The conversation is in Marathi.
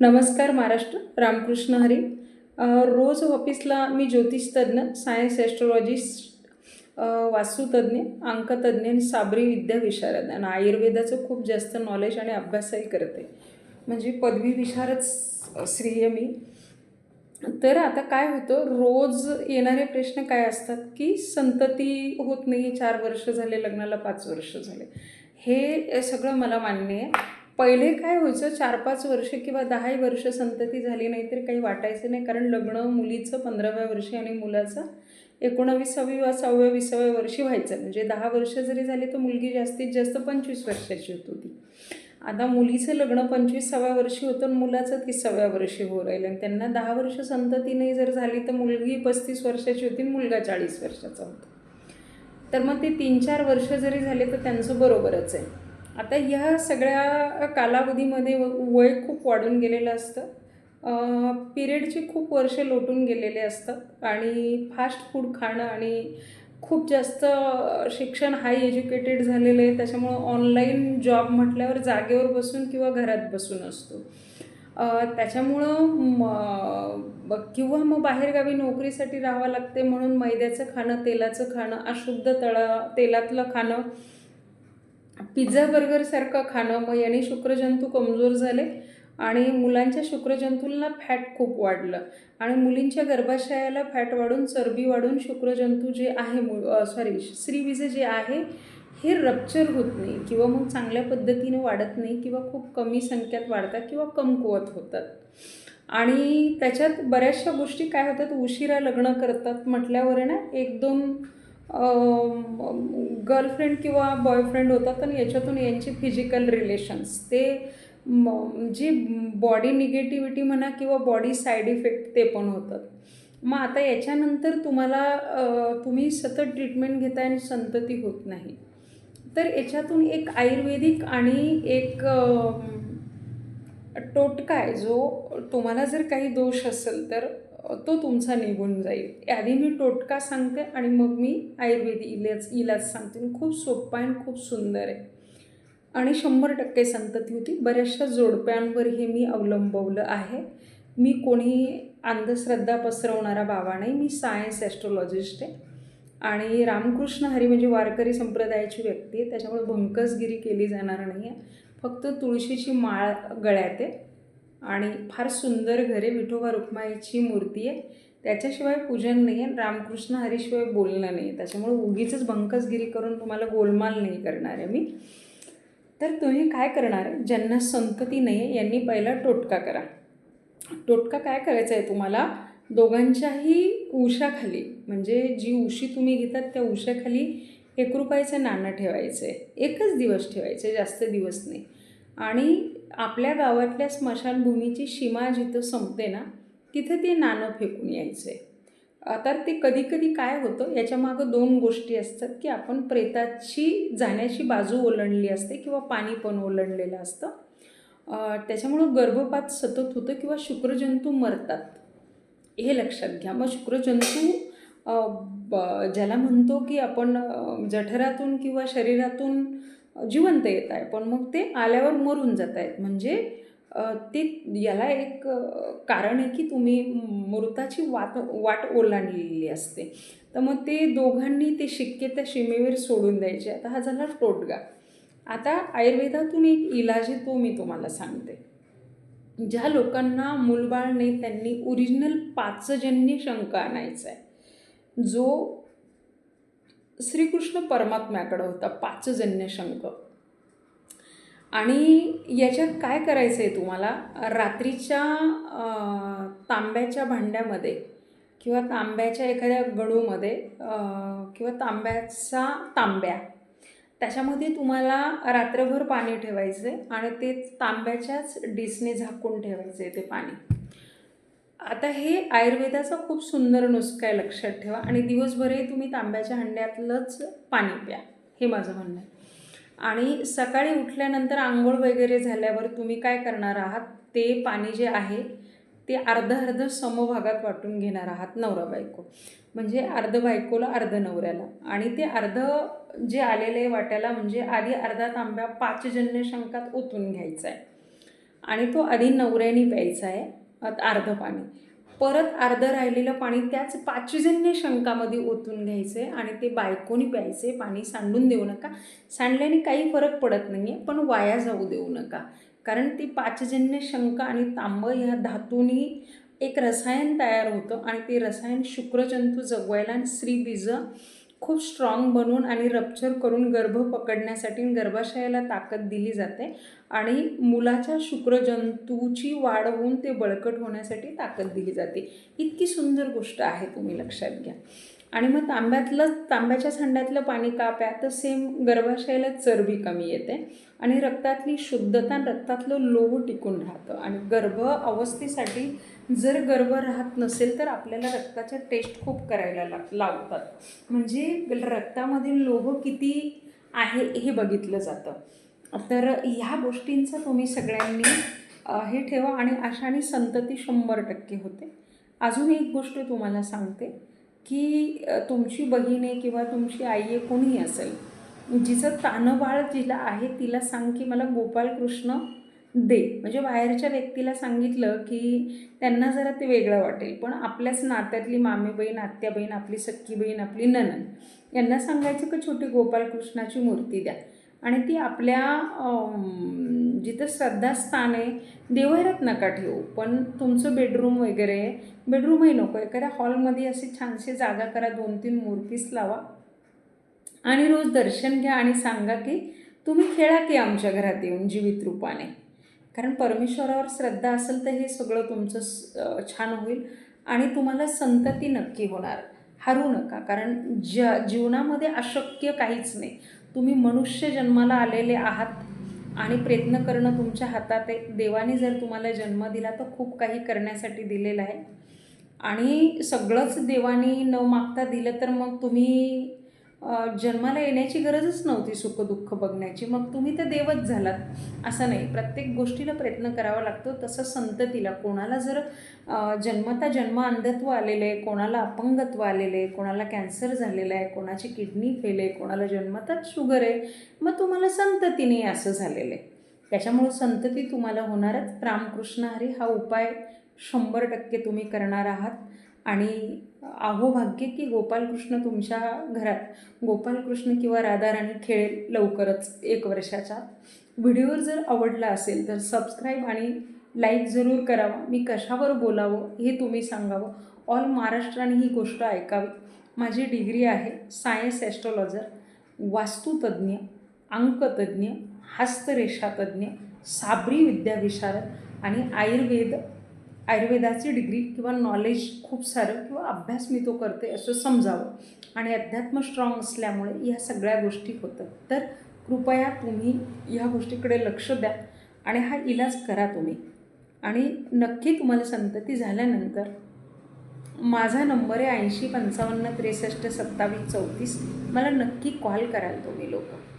नमस्कार महाराष्ट्र रामकृष्ण हरी. रोज ऑफिसला मी ज्योतिषतज्ञ सायन्स ॲस्ट्रॉलॉजिस्ट वास्तुतज्ञ अंकतज्ञ आणि साबरी विद्या विशारद. आणि आयुर्वेदाचं खूप जास्त नॉलेज आणि अभ्यासही करते. म्हणजे पदवी विशारद श्रीय मी. तर आता काय होतं रोज येणारे प्रश्न काय असतात की संतती होत नाही चार वर्ष झाले लग्नाला पाच वर्ष झाले. हे सगळं मला मान्य आहे. पहिले काय व्हायचं चार पाच वर्ष किंवा दहाही वर्ष संतती झाली नाही तर काही वाटायचं नाही. कारण लग्न मुलीचं पंधराव्या वर्षी आणि मुलाचं एकोणावीसावी वा सहाव्या विसाव्या वर्षी व्हायचं. म्हणजे दहा वर्ष जरी झाली तर मुलगी जास्तीत जास्त पंचवीस वर्षाची होत होती आता मुलीचं लग्न पंचवीसाव्या वर्षी होतं आणि मुलाचं तिसाव्या वर्षी हो राहिलं. आणि त्यांना दहा वर्ष संतती नाही जर झाली तर मुलगी पस्तीस वर्षाची होती मुलगा चाळीस वर्षाचा होता. तर मग ते तीन चार वर्ष जरी झाले तर त्यांचं बरोबरच आहे. आता ह्या सगळ्या कालावधीमध्ये व- वय खूप वाढून गेलेलं असतं. पिरियडची खूप वर्ष लोटून गेलेले असतात आणि फास्ट फूड खाणं आणि खूप जास्त शिक्षण हाय एज्युकेटेड झालेलं आहे. त्याच्यामुळं ऑनलाईन जॉब म्हटल्यावर जागेवर बसून किंवा घरात बसून असतो. त्याच्यामुळं म ब- किंवा मग बाहेरगावी नोकरीसाठी राहावं लागते म्हणून मैद्याचं खाणं तेलाचं खाणं अशुद्ध तळा तेलातलं खाणं पिझ्झा बर्गरसारखं खाणं मग याने शुक्रजंतू कमजोर झाले आणि मुलांच्या शुक्रजंतूंना फॅट खूप वाढलं. आणि मुलींच्या गर्भाशयाला फॅट वाढून चरबी वाढून शुक्रजंतू जे आहे मु सॉरी स्त्रीबीज जे आहे हे रप्चर होत नाही किंवा मग चांगल्या पद्धतीने वाढत नाही किंवा खूप कमी संख्यात वाढतात किंवा कमकुवत होतात. आणि त्याच्यात बऱ्याचशा गोष्टी काय होतात उशिरा लग्न करतात म्हटल्यावर आहे ना एक दोन गर्लफ्रेंड किंवा बॉयफ्रेंड होतात आणि याच्यातून यांची फिजिकल रिलेशन्स ते म- जी बॉडी निगेटिव्हिटी म्हणा किंवा बॉडी साईड इफेक्ट ते पण होतात. मग आता याच्यानंतर तुम्हाला तुम्ही सतत ट्रीटमेंट घेताय आणि संतती होत नाही. तर याच्यातून एक आयुर्वेदिक आणि एक टोटका आहे जो तुम्हाला जर काही दोष असेल तर तो तुमचा निघून जाईल. आधी मी टोटका सांगते आणि मग मी आयुर्वेदिक इलाज इलाज सांगते. आणि खूप सोपा आहे आणि खूप सुंदर आहे. आणि शंभर टक्के संतती होती. बऱ्याचशा जोडप्यांवर हे मी अवलंबवलं आहे. मी कोणी अंधश्रद्धा पसरवणारा बाबा नाही. मी सायन्स ॲस्ट्रॉलॉजिस्ट आहे. आणि रामकृष्ण हरी म्हणजे वारकरी संप्रदायाची व्यक्ती आहे. त्याच्यामुळे भंकसगिरी केली जाणार नाही आहे फक्त तुळशीची माळ गळ्यात आहे. आणि फार सुंदर घरे विठोबा रुक्माईची मूर्ती आहे. त्याच्याशिवाय पूजन नाही आहे रामकृष्ण हरीशिवाय बोलणं नाही आहे त्याच्यामुळे उगीच भंकसगिरी करून तुम्हाला गोलमाल नाही करणार आहे मी. तर तुम्ही काय करणार? ज्यांना संतती नाही आहे यांनी पहिला टोटका करा. टोटका काय करायचा आहे तुम्हाला? दोघांच्याही उशाखाली म्हणजे जी उशी तुम्ही घेतात त्या उशाखाली एक रुपयाचं नाणं ठेवायचं आहे. एकच दिवस ठेवायचं आहे जास्त दिवस नाही. आणि आपल्या गावातल्या स्मशानभूमीची सीमा जिथं संपते ना तिथं ते नाणं फेकून यायचं. आहे तर ते कधीकधी काय होतं याच्यामागं दोन गोष्टी असतात की आपण प्रेताची जाण्याची बाजू ओलांडली असते किंवा पाणी पण ओलंडलेलं असतं. त्याच्यामुळं गर्भपात सतत होतं किंवा शुक्रजंतू मरतात. हे लक्षात घ्या. मग शुक्रजंतू ब- ज्याला म्हणतो की आपण जठरातून किंवा शरीरातून जिवंत येत आहे. पण मग ते आल्यावर मरून जात आहेत. म्हणजे ते याला एक कारण आहे की तुम्ही मृताची वाट वाट ओलांडलेली असते. तर मग ते दोघांनी ते शिक्के त्या सीमेवर सोडून द्यायचे. आता हा झाला टोटगा. आता आयुर्वेदातून एक इलाज आहे तो मी तुम्हाला सांगते. ज्या लोकांना मूलबाळ नाही त्यांनी ओरिजिनल पाचजन्य शंका आणायचा आहे. जो श्रीकृष्ण परमात्म्याकडं होता पाचजन्य शंख. आणि याच्यात काय करायचं आहे तुम्हाला? रात्रीच्या तांब्याच्या भांड्यामध्ये किंवा तांब्याच्या एखाद्या गडूमध्ये किंवा तांब्याचा तांब्या त्याच्यामध्ये तुम्हाला रात्रभर पाणी ठेवायचं आहे आणि ते तांब्याच्याच डिसने झाकून ठेवायचं आहे ते पाणी. आता हे आयुर्वेदाचा खूप सुंदर नुसका आहे लक्षात ठेवा. आणि दिवसभरही तुम्ही तांब्याच्या हंड्यातलंच पाणी प्या हे माझं म्हणणं आहे. आणि सकाळी उठल्यानंतर आंघोळ वगैरे झाल्यावर तुम्ही काय करणार आहात? ते पाणी जे आहे ते अर्ध अर्ध समभागात वाटून घेणार आहात नवरा बायको. म्हणजे अर्ध बायकोला अर्ध नवऱ्याला. आणि ते अर्ध जे आलेले आहे वाट्याला म्हणजे आधी अर्धा तांब्या पाचजन्य शंकात ओतून घ्यायचा आहे. आणि तो आधी नवऱ्याने प्यायचा आहे. अर्धं पाणी. परत अर्धं राहिलेलं पाणी त्याच पाचजन्य शंकामध्ये ओतून घ्यायचं आहे आणि ते बायकोनी प्यायचे पाणी सांडून देऊ नका. सांडल्याने काही फरक पडत नाही आहे पण वाया जाऊ देऊ नका. कारण ती पाचजन्य शंका आणि तांब ह्या धातूनी एक रसायन तयार होतं आणि ते रसायन शुक्रजंतू जगवायला आणि स्त्रीबीज खूप स्ट्रॉंग बनवून आणि रप्चर करून गर्भ पकडण्यासाठी गर्भाशयाला ताकद दिली जाते. आणि मुलाच्या शुक्रजंतूची वाढ होऊन ते बळकट होण्यासाठी ताकद दिली जाते. इतकी सुंदर गोष्ट आहे तुम्ही लक्षात घ्या. आणि मग तांब्यातलं तांब्याच्या सांड्यातलं पाणी का प्या तर सेम गर्भाशयाला चरबी कमी येते. आणि रक्तातली शुद्धता रक्तातलं लोह टिकून राहतं. आणि गर्भ अवस्थेसाठी जर गर्भ राहत नसेल तर आपल्याला रक्ताच्या टेस्ट खूप करायला लाग लावतात म्हणजे रक्तामधील लोह किती आहे हे बघितलं जातं. तर ह्या गोष्टींचं तुम्ही सगळ्यांनी हे ठेवा आणि अशाने संतती शंभर टक्के होते. अजून एक गोष्ट तुम्हाला सांगते की तुमची बहीण आहे किंवा तुमची आई आहे कोणीही असेल जिचं तानबाळ जिला आहे तिला सांग की मला गोपालकृष्ण दे. म्हणजे बाहेरच्या व्यक्तीला सांगितलं की त्यांना जरा ते वेगळं वाटेल. पण आपल्याच नात्यातली मामी बहीण आत्या बहीण आपली सख्खी बहीण आपली ननन यांना सांगायचं की छोटी गोपालकृष्णाची मूर्ती द्या. आणि ती आपल्या जिथं श्रद्धास्थान आहे देवघरात नका ठेवू. पण तुमचं बेडरूम वगैरे बेडरूमही नको. एखाद्या हॉलमध्ये अशी छानशी जागा करा दोन तीन मूर्तीच लावा. आणि रोज दर्शन घ्या आणि सांगा की तुम्ही खेळा की आमच्या घरात येऊन जीवित रूपाने. कारण परमेश्वरावर श्रद्धा असेल तर हे सगळं तुमचं स- छान होईल आणि तुम्हाला संतती नक्की होणार. हरू नका. कारण ज जीवनामध्ये अशक्य काहीच नाही. तुम्ही मनुष्य जन्माला आलेले आहात आणि प्रयत्न करणं तुमच्या हातात आहे. देवाने जर तुम्हाला जन्म दिला तर खूप काही करण्यासाठी दिलेलं आहे. आणि सगळंच देवाने न मागता दिलं तर मग तुम्ही जन्माला येण्याची गरजच नव्हती सुखदुःख बघण्याची. मग तुम्ही तर देवच झालात. असं नाही. प्रत्येक गोष्टीला प्रयत्न करावा लागतो. तसं संततीला. कोणाला जर जन्मता जन्म अंधत्व आलेलं आहे कोणाला अपंगत्व आलेलं आहे कोणाला कॅन्सर झालेलं आहे कोणाची किडनी फेल आहे कोणाला जन्मताच शुगर आहे मग तुम्हाला संततीने असं झालेलं आहे. त्याच्यामुळं संतती तुम्हाला होणारच. रामकृष्ण हरी हा उपाय शंभर टक्के तुम्ही करणार आहात. आणि आहो भाग्य की गोपालकृष्ण तुमच्या घरात. गोपालकृष्ण किंवा राधाराणी खेळेल लवकरच एक वर्षाच्या. व्हिडिओ जर आवडला असेल तर सबस्क्राईब आणि लाईक जरूर करावा. मी कशावर बोलावं हे तुम्ही सांगावं. ऑल महाराष्ट्राने ही गोष्ट ऐकावी. माझी डिग्री आहे सायन्स ॲस्ट्रॉलॉजर वास्तुतज्ञ अंकतज्ञ हस्तरेषातज्ञ साबरी विद्याविशारद आणि आयुर्वेद आयुर्वेदाची डिग्री किंवा नॉलेज खूप सारं किंवा अभ्यास मी तो करते असं समजावं. आणि अध्यात्म स्ट्रॉंग असल्यामुळे ह्या सगळ्या गोष्टी होतात. तर कृपया तुम्ही ह्या गोष्टीकडे लक्ष द्या आणि हा इलाज करा तुम्ही. आणि नक्की तुम्हाला संतती झाल्यानंतर माझा नंबर आहे ऐंशी पंचावन्न त्रेसष्ट सत्तावीस चौतीस. मला नक्की कॉल कराल तुम्ही लोक.